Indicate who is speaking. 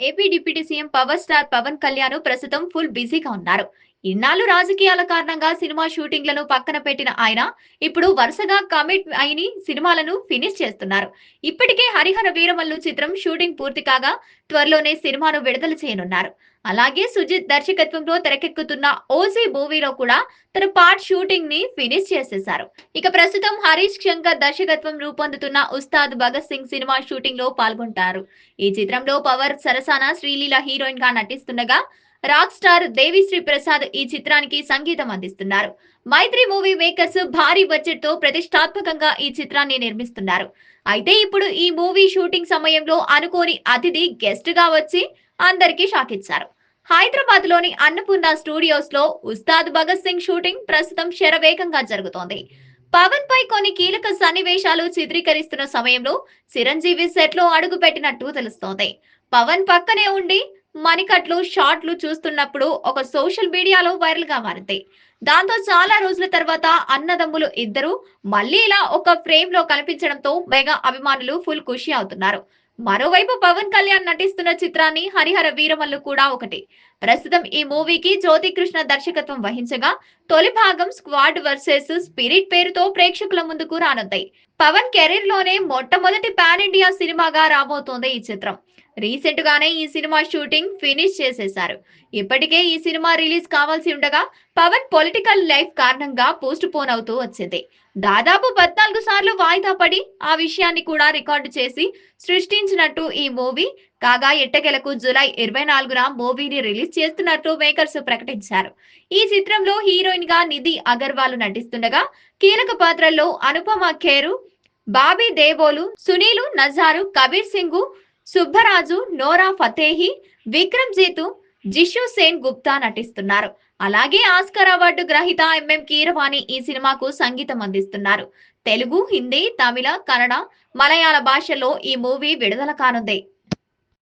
Speaker 1: AP deputy CM power star Pawan Kalyan ప్రస్తుతం full బిజీగా ఉన్నారు. ఇన్నాళ్ళు రాజకీయాల కారణంగా సినిమా షూటింగ్లను పక్కన పెట్టిన ఆయన ఇప్పుడు వరుసగా కమిట్ అయిన సినిమాలను ఫినిష్ చేస్తున్నారు. ఇప్పటికే హరిహర వీరమల్లు చిత్రం షూటింగ్ పూర్తి కాగా త్వరలోనే సినిమాను విడుదల చేయనున్నారు. అలాగే సుజిత్ దర్శకత్వంలో తెరకెక్కుతున్న ఓజీ మూవీలో కూడా తన పార్ట్ షూటింగ్ని ఫినిష్ చేసేశారు. ఇక ప్రస్తుతం హరీష్ శంకర్ దర్శకత్వం రూపొందుతున్న ఉస్తాద్ భగత్ సింగ్ సినిమా షూటింగ్లో పాల్గొంటారు. ఈ చిత్రంలో పవర్ సరసాన శ్రీలీల హీరోయిన్గా నటిస్తుండగా రాక్ స్టార్ దేవిశ్రీ ప్రసాద్ ఈ చిత్రానికి సంగీతం అందిస్తున్నారు. మైత్రి మూవీ మేకర్స్ భారీ బడ్జెట్తో ప్రతిష్టాత్మకంగా ఈ చిత్రాన్ని నిర్మిస్తున్నారు. అయితే ఇప్పుడు ఈ మూవీ షూటింగ్ సమయంలో అనుకోని అతిథి గెస్ట్గా వచ్చి అందరికీ షాక్ ఇచ్చారు హైదరాబాద్లోని అన్నపూర్ణ స్టూడియోస్లో ఉస్తాద్ భగత్ సింగ్ షూటింగ్ ప్రస్తుతం శరవేగంగా జరుగుతోంది. పవన్ పై కొన్ని కీలక సన్నివేశాలు చిత్రీకరిస్తున్న సమయంలో చిరంజీవి సెట్లో అడుగు పెట్టినట్టు తెలుస్తోంది. పవన్ పక్కనే ఉండి మణికట్లు షార్ట్లు చూస్తున్నప్పుడు ఒక సోషల్ మీడియాలో వైరల్గా మారింది దాంతో చాలా రోజుల తర్వాత అన్నదమ్ములు ఇద్దరు మళ్ళీ ఇలా ఒక ఫ్రేమ్లో కనిపించడంతో మెగా అభిమానులు ఫుల్ ఖుషి అవుతున్నారు. మరోవైపు పవన్ కళ్యాణ్ నటిస్తున్న చిత్రాన్ని హరిహర వీరమల్లు కూడా ఒకటి. ప్రస్తుతం ఈ మూవీకి జ్యోతికృష్ణ దర్శకత్వం వహించగా తొలి భాగం స్క్వాడ్ వర్సెస్ స్పిరిట్ పేరుతో ప్రేక్షకుల ముందుకు రానుంది. పవన్ కెరీర్లోనే మొట్టమొదటి పాన్ ఇండియా సినిమాగా రాబోతోంది ఈ చిత్రం. రీసెంట్ గానే ఈ సినిమా షూటింగ్ ఫినిష్ చేసేశారు. ఇప్పటికే ఈ సినిమా రిలీజ్ కావాల్సి ఉండగా పవన్ పొలిటికల్ లైఫ్ కారణంగా పోస్ట్ పోన్ అవుతూ వచ్చింది. దాదాపు పద్నాలుగు సార్లు వాయిదా పడి ఆ విషయాన్ని కూడా రికార్డు చేసి సృష్టించినట్టు ఈ మూవీ కాగా ఎట్టకెలకు జూలై ఇరవై నాలుగున మూవీని రిలీజ్ చేస్తున్నట్టు మేకర్స్ ప్రకటించారు. ఈ చిత్రంలో హీరోయిన్గా నిధి అగర్వాల్ నటిస్తుండగా కీలక పాత్రల్లో Anupama ఖేరు Bobby దేవోలు Sunil నజారు Kabir Singh Subbaraju Nora Fatehi Vikram Jitu Jisshu Sengupta నటిస్తున్నారు. అలాగే ఆస్కర్ అవార్డు గ్రహీత ఎంఎం కీరవాణి ఈ సినిమాకు సంగీతం అందిస్తున్నారు. తెలుగు హిందీ తమిళ కన్నడ మలయాళ భాషల్లో ఈ మూవీ విడుదల కానుంది.